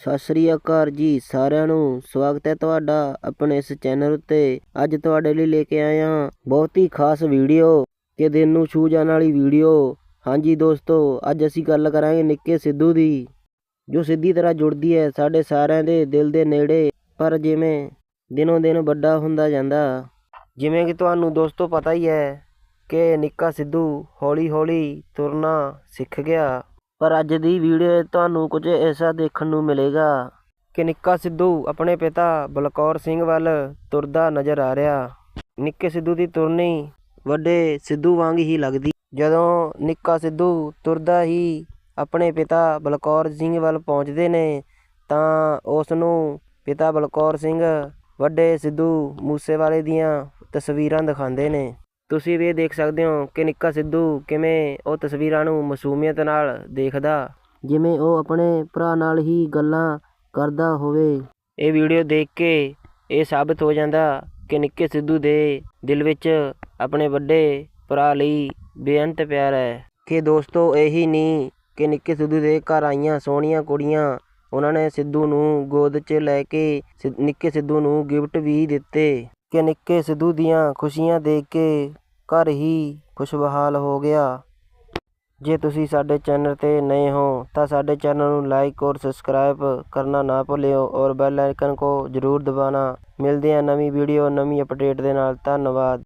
ਸਤਿ ਸ੍ਰੀ ਅਕਾਲ ਜੀ ਸਾਰਿਆਂ ਨੂੰ। ਸਵਾਗਤ ਹੈ ਤੁਹਾਡਾ ਆਪਣੇ ਇਸ ਚੈਨਲ ਉੱਤੇ। ਅੱਜ ਤੁਹਾਡੇ ਲਈ ਲੈ ਕੇ ਆਏ ਹਾਂ ਬਹੁਤ ਹੀ ਖਾਸ ਵੀਡੀਓ ਕਿ ਦਿਨ ਨੂੰ ਛੂ ਜਾਣ ਵਾਲੀ ਵੀਡੀਓ। ਹਾਂਜੀ ਦੋਸਤੋ, ਅੱਜ ਅਸੀਂ ਗੱਲ ਕਰਾਂਗੇ ਨਿੱਕੇ ਸਿੱਧੂ ਦੀ, ਜੋ ਸਿੱਧੀ ਤਰ੍ਹਾਂ ਜੁੜਦੀ ਹੈ ਸਾਡੇ ਸਾਰਿਆਂ ਦੇ ਦਿਲ ਦੇ ਨੇੜੇ, ਪਰ ਜਿਵੇਂ ਦਿਨੋਂ ਦਿਨ ਵੱਡਾ ਹੁੰਦਾ ਜਾਂਦਾ। ਜਿਵੇਂ ਕਿ ਤੁਹਾਨੂੰ ਦੋਸਤੋ ਪਤਾ ਹੀ ਹੈ ਕਿ ਨਿੱਕਾ ਸਿੱਧੂ ਹੌਲੀ ਹੌਲੀ ਤੁਰਨਾ ਸਿੱਖ ਗਿਆ। ਪਰ ਅੱਜ ਦੀ ਵੀਡੀਓ ਤੁਹਾਨੂੰ ਕੁਝ ਐਸਾ ਦੇਖਣ ਨੂੰ ਮਿਲੇਗਾ। ਕਿ ਨਿੱਕਾ ਸਿੱਧੂ, ਆਪਣੇ ਪਿਤਾ ਬਲਕੌਰ ਸਿੰਘ ਵੱਲ ਤੁਰਦਾ ਨਜ਼ਰ ਆ ਰਿਹਾ। ਨਿੱਕੇ ਸਿੱਧੂ ਦੀ ਤੁਰਨੀ ਵੱਡੇ ਸਿੱਧੂ ਵਾਂਗ ਹੀ ਲੱਗਦੀ। ਜਦੋਂ ਨਿੱਕਾ ਸਿੱਧੂ ਤੁਰਦਾ ਹੀ ਆਪਣੇ ਪਿਤਾ ਬਲਕੌਰ ਸਿੰਘ ਵੱਲ ਪਹੁੰਚਦੇ ਨੇ, ਤਾਂ ਉਸ ਨੂੰ ਪਿਤਾ ਬਲਕੌਰ ਸਿੰਘ, ਵੱਡੇ ਸਿੱਧੂ ਮੂਸੇਵਾਲੇ ਦੀਆਂ ਤਸਵੀਰਾਂ ਦਿਖਾਉਂਦੇ ਨੇ। ਤੁਸੀਂ ਵੀ ਇਹ ਦੇਖ ਸਕਦੇ ਹੋ ਕਿ ਨਿੱਕਾ ਸਿੱਧੂ ਕਿਵੇਂ ਉਹ ਤਸਵੀਰਾਂ ਨੂੰ ਮਾਸੂਮੀਅਤ ਨਾਲ ਦੇਖਦਾ, ਜਿਵੇਂ ਉਹ ਆਪਣੇ ਭਰਾ ਨਾਲ ਹੀ ਗੱਲਾਂ ਕਰਦਾ ਹੋਵੇ। ਇਹ ਵੀਡੀਓ ਦੇਖ ਕੇ ਇਹ ਸਾਬਤ ਹੋ ਜਾਂਦਾ ਕਿ ਨਿੱਕੇ ਸਿੱਧੂ ਦੇ ਦਿਲ ਵਿੱਚ ਆਪਣੇ ਵੱਡੇ ਭਰਾ ਲਈ ਬੇਅੰਤ ਪਿਆਰ ਹੈ। ਕਿ ਦੋਸਤੋ, ਇਹੀ ਨਹੀਂ ਕਿ ਨਿੱਕੇ ਸਿੱਧੂ ਦੇ ਘਰ ਆਈਆਂ ਸੋਹਣੀਆਂ ਕੁੜੀਆਂ ਉਹਨਾਂ ਨੇ ਸਿੱਧੂ ਨੂੰ ਗੋਦ 'ਚ ਲੈ ਕੇ ਸਿ- ਨਿੱਕੇ ਸਿੱਧੂ ਨੂੰ ਗਿਫਟ ਵੀ ਦਿੱਤੇ। ਕਿ ਨਿੱਕੇ ਸਿੱਧੂ ਦੀਆਂ ਖੁਸ਼ੀਆਂ ਦੇਖ ਕੇ ਘਰ ਹੀ ਖੁਸ਼ਬਹਾਲ ਹੋ ਗਿਆ। ਜੇ ਤੁਸੀਂ ਸਾਡੇ ਚੈਨਲ ਤੇ ਨਏ ਹੋ, ਤਾਂ ਸਾਡੇ ਚੈਨਲ ਨੂੰ ਲਾਈਕ ਔਰ ਸਬਸਕ੍ਰਾਈਬ ਕਰਨਾ ਨਾ ਭੁੱਲਿਓ ਔਰ ਬੈਲ ਆਈਕਨ ਕੋ ਜ਼ਰੂਰ ਦਬਾਣਾ ਮਿਲਦੇ ਹਾਂ ਨਵੀਂ ਵੀਡੀਓ ਨਵੀਂ ਅਪਡੇਟ ਦੇ ਨਾਲ। ਧੰਨਵਾਦ।